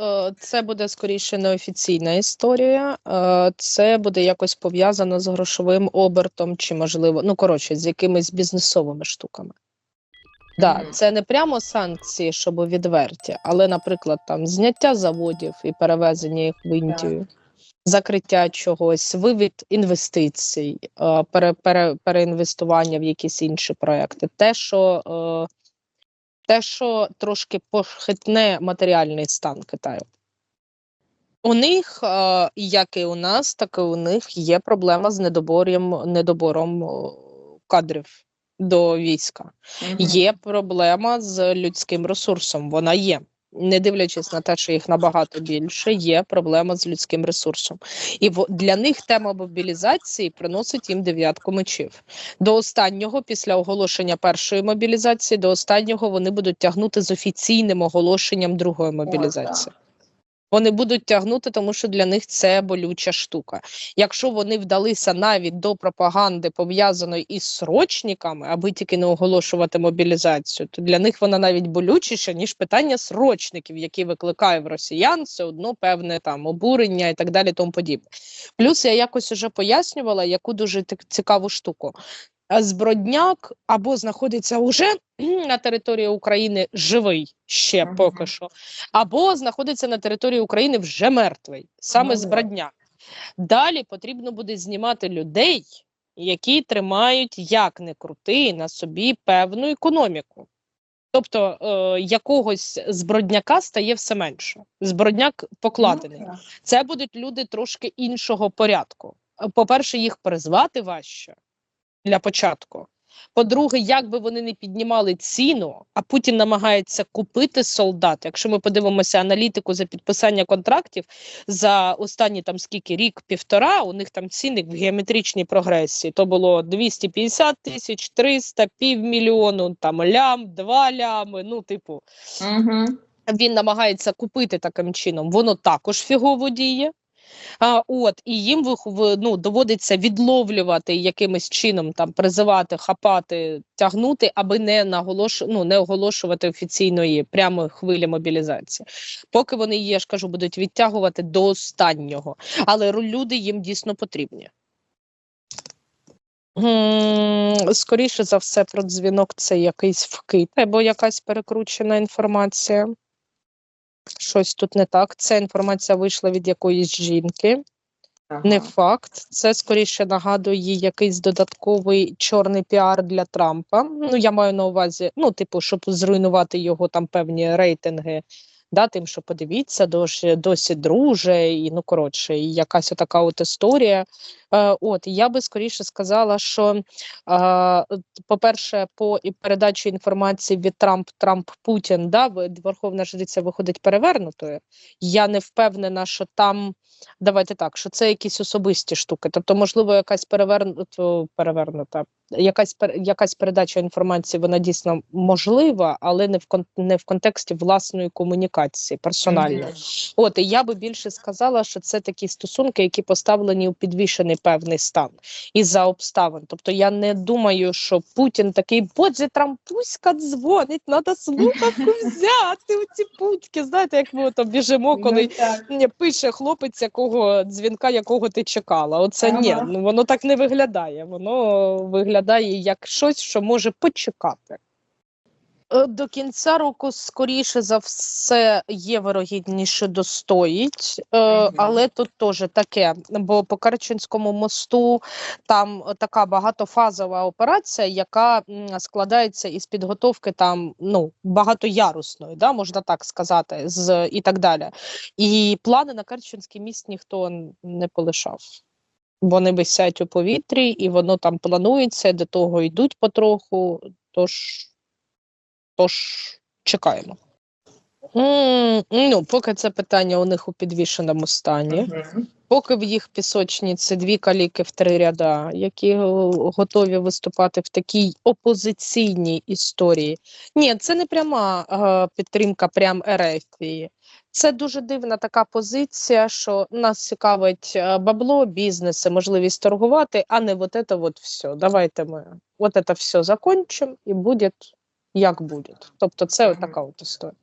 е, це буде скоріше неофіційна історія. Е, Це буде якось пов'язано з грошовим обертом, чи можливо, ну коротше, з якимись бізнесовими штуками. Да, це не прямо санкції, щоб відверті, але, наприклад, там зняття заводів і перевезення їх в Індію, закриття чогось, вивід інвестицій, е, пере, пере, переінвестування в якісь інші проекти. Те, що, е, те, що трошки похитне матеріальний стан Китаю. У них, е, як і у нас, так і у них є проблема з недобором, недобором кадрів до війська. Є проблема з людським ресурсом. Вона є. Не дивлячись на те, що їх набагато більше, є проблема з людським ресурсом. І для них тема мобілізації приносить їм дев'ятку мечів. До останнього, після оголошення першої мобілізації, до останнього вони будуть тягнути з офіційним оголошенням другої мобілізації. Вони будуть тягнути, тому що для них це болюча штука. Якщо вони вдалися навіть до пропаганди, пов'язаної із срочниками, аби тільки не оголошувати мобілізацію, то для них вона навіть болючіша, ніж питання срочників, які викликає в росіян все одно певне там обурення і так далі. Тому подібне. Плюс я якось уже пояснювала, яку дуже цікаву штуку. А Збродняк або знаходиться уже на території України живий ще поки що, або знаходиться на території України вже мертвий, саме Ну. Збродняк. Далі потрібно буде знімати людей, які тримають як не крути на собі певну економіку. Тобто е, якогось збродняка стає все менше. Збродняк покладений. Ну. Це будуть люди трошки іншого порядку. Е, По-перше, їх призвати важче для початку. По-друге, як би вони не піднімали ціну, а Путін намагається купити солдат. Якщо ми подивимося аналітику за підписання контрактів за останні там скільки рік, півтора, у них там ціни в геометричній прогресії. То було 250 тисяч, 300, півмільйону, там лям, два лями. Ну, типу, Мгм. він намагається купити таким чином, воно також фігово діє. А, от, і їм ну, доводиться відловлювати якимось чином, там, призивати, хапати, тягнути, аби не, наголош... ну, не оголошувати офіційної прямої хвилі мобілізації. Поки вони я ж кажу, будуть відтягувати до останнього. Але люди їм дійсно потрібні. Скоріше за все, про дзвінок це якийсь вкид або якась перекручена інформація. Щось тут не так. Ця інформація вийшла від якоїсь жінки. Ага. Не факт. Це скоріше нагадує якийсь додатковий чорний піар для Трампа. Ну, я маю на увазі, ну, типу, щоб зруйнувати його там певні рейтинги. Да, тим, що подивіться, досі, досі друже, і ну коротше, і якась така от історія. Е, от я би скоріше сказала, що по-перше, по передачі інформації від Трамп Трамп Путін, да, Верховна Жриця виходить перевернутою. Я не впевнена, що там давайте так, що це якісь особисті штуки. Тобто, можливо, якась перевернута перевернута, якась якась передача інформації, вона дійсно можлива, але не в кон не в контексті власної комунікації, персональної. От і я би більше сказала, що це такі стосунки, які поставлені у підвішений певний стан із-за обставин. Тобто я не думаю, що Путін такий бодзі Трампуська дзвонить, треба слухавку взяти у ці путьки. Знаєте, як ми там біжимо, коли Ну, пише хлопець, якого дзвінка, якого ти чекала. Оце ні, Ага. ну воно так не виглядає. Воно виглядає як щось, що може почекати. Е, До кінця року, скоріше за все, є вирогідніше достоїть, е, але тут теж таке. Бо по Керченському мосту там така багатофазова операція, яка складається із підготовки там ну багатоярусної, да, можна так сказати, з і так далі. І плани на Керченський міст ніхто не полишав. Вони висять у повітрі, і воно там планується, до того йдуть потроху. Тож, тож чекаємо. М, Ну, поки це питання у них у підвішеному стані. Мгм. Поки в їх пісочниці дві каліки в три ряда, які е, готові виступати в такій опозиційній історії. Ні, це не пряма е, підтримка прям Ерефії. Це дуже дивна така позиція, що нас цікавить е, бабло, бізнеси, можливість торгувати, а не вот это вот все. Давайте ми вот это все закончимо і буде як буде. Тобто, це така от історія.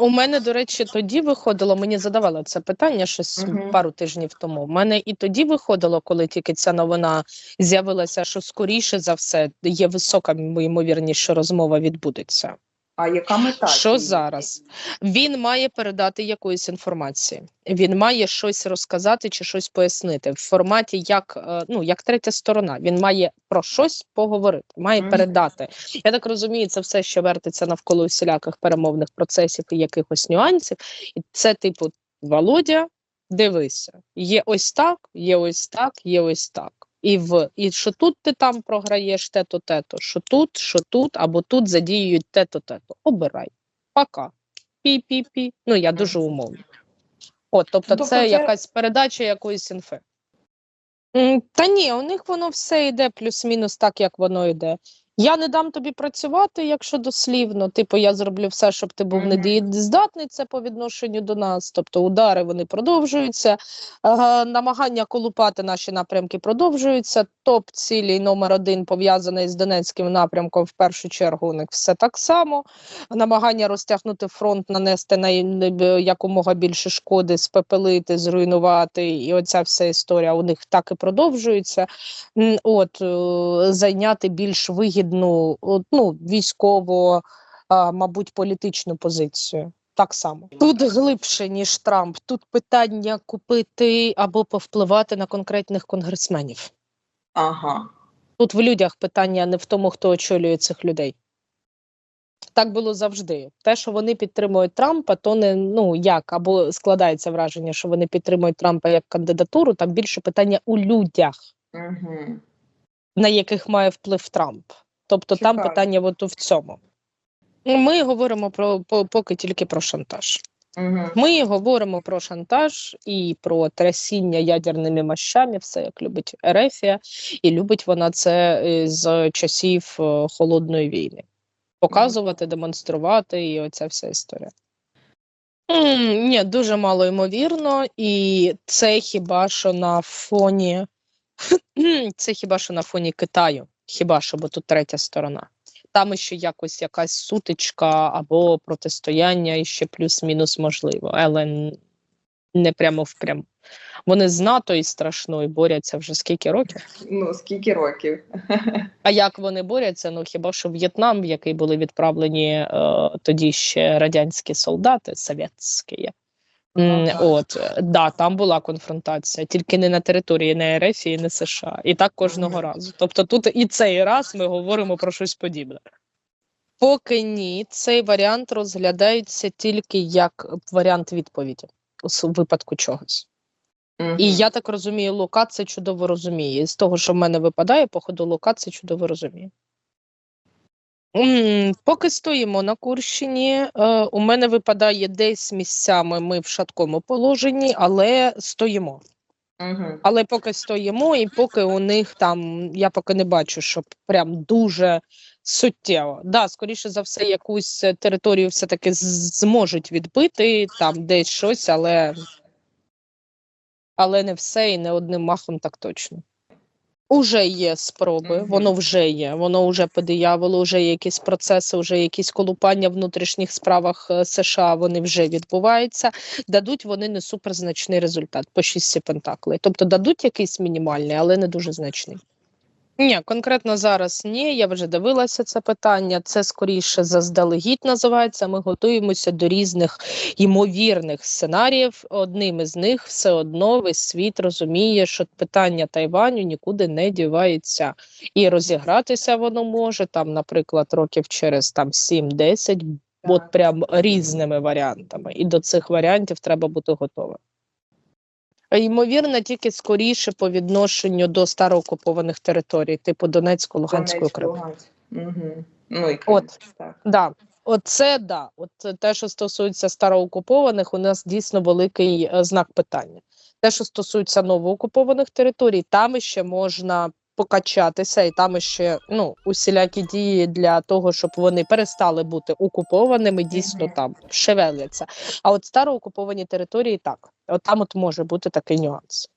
У мене, до речі, тоді виходило, мені задавали це питання щось Мгм. пару тижнів тому. У мене і тоді виходило, коли тільки ця новина з'явилася, що скоріше за все є висока ймовірність, що розмова відбудеться. А яка мета? Що зараз? Він має передати якоїсь інформації. Він має щось розказати чи щось пояснити в форматі, як е, ну як третя сторона. Він має про щось поговорити, має Мгм. передати. Я так розумію, це все ще вертиться навколо всіляких перемовних процесів і якихось нюансів. І це, типу, Володя, дивися, є ось так, є ось так, є ось так. І в і що тут ти там програєш те-то, те-то, що тут, що тут, або тут задіюють те-то, те-то. Обирай. Пока. Пі-пі-пі. Ну, я дуже умовно. От, тобто, Тобто це, це- якась передача якоїсь інфи. Та ні, у них воно все йде плюс-мінус так, як воно йде. Я не дам тобі працювати, якщо дослівно. Типу, я зроблю все, щоб ти був недієздатний. Це по відношенню до нас. Тобто удари вони продовжуються, е, намагання колупати наші напрямки продовжуються. Топ цілі номер один пов'язаний з Донецьким напрямком. В першу чергу у них все так само. Намагання розтягнути фронт, нанести на якомога більше шкоди, спепелити, зруйнувати. І оця вся історія у них так і продовжується. От е, зайняти більш вигідну, ну військово, мабуть, політичну позицію. Так само тут глибше ніж Трамп. Тут питання купити або повпливати на конкретних конгресменів. Ага. Тут в людях питання не в тому, хто очолює цих людей. Так було завжди. Те, що вони підтримують Трампа, то не ну як, або складається враження, що вони підтримують Трампа як кандидатуру. Там більше питання у людях, Угу. на яких має вплив Трамп. Тобто там питання от в цьому. Ми говоримо про поки тільки про шантаж. Угу. Ми говоримо про шантаж і про трясіння ядерними мощами, все як любить Ерефія, і любить вона це е, з часів е, холодної війни. Показувати, демонструвати, і оця вся історія. М, Ні, дуже мало ймовірно, і це хіба що на фоні це хіба що на фоні Китаю, хіба що, бо тут третя сторона. Там ще якось якась сутичка або протистояння і ще плюс-мінус можливо, але не прямо впряму. Вони з НАТО і страшною борються вже скільки років. Ну, скільки років? А як вони борються? Ну хіба що В'єтнам, в який були відправлені е, тоді ще радянські солдати, совєтські. М, Ага. От е, да, там була конфронтація, тільки не на території не РФ і не США. І так кожного разу. Тобто, тут і цей раз ми говоримо про щось подібне. Поки ні, цей варіант розглядається тільки як варіант відповіді у випадку чогось. Мгм. І я так розумію, Лука це чудово розуміє. З того, що в мене випадає, походу, Лука це чудово розуміє. М, Поки стоїмо на Курщині, е, у мене випадає десь місцями ми в шаткому положенні, але стоїмо. Мгм. Але поки стоїмо, і поки у них там, я поки не бачу, щоб прям дуже суттєво. Да, скоріше за все, якусь е, територію все-таки з- зможуть відбити, там десь щось, але, але не все і не одним махом так точно. Уже є спроби, Мгм. воно вже є, воно вже подиявило, вже є якісь процеси, вже якісь колупання в внутрішніх справах е, США, вони вже відбуваються. Дадуть вони не суперзначний результат по шість пентаклей. Тобто дадуть якийсь мінімальний, але не дуже значний. Ні, конкретно зараз ні. Я вже дивилася це питання. Це скоріше заздалегідь називається. Ми готуємося до різних ймовірних сценаріїв. Одним із них все одно весь світ розуміє, що питання Тайваню нікуди не дівається, і розігратися воно може там, наприклад, років через там 7-10, от прям різними варіантами. І до цих варіантів треба бути готовим. Ймовірно, тільки скоріше по відношенню до староокупованих територій, типу Донецьку, Луганську, Донецьк, Криму. Луганськ. Мгм. Ну і Крим. От. Так. Да. Оце да. От те, що стосується староокупованих, у нас дійсно великий е, знак питання. Те, що стосується новоокупованих територій, там ще можна покачатися, і там ще ну усілякі дії для того, щоб вони перестали бути окупованими, дійсно там шевеляться. А от староокуповані території так, от там от може бути такий нюанс.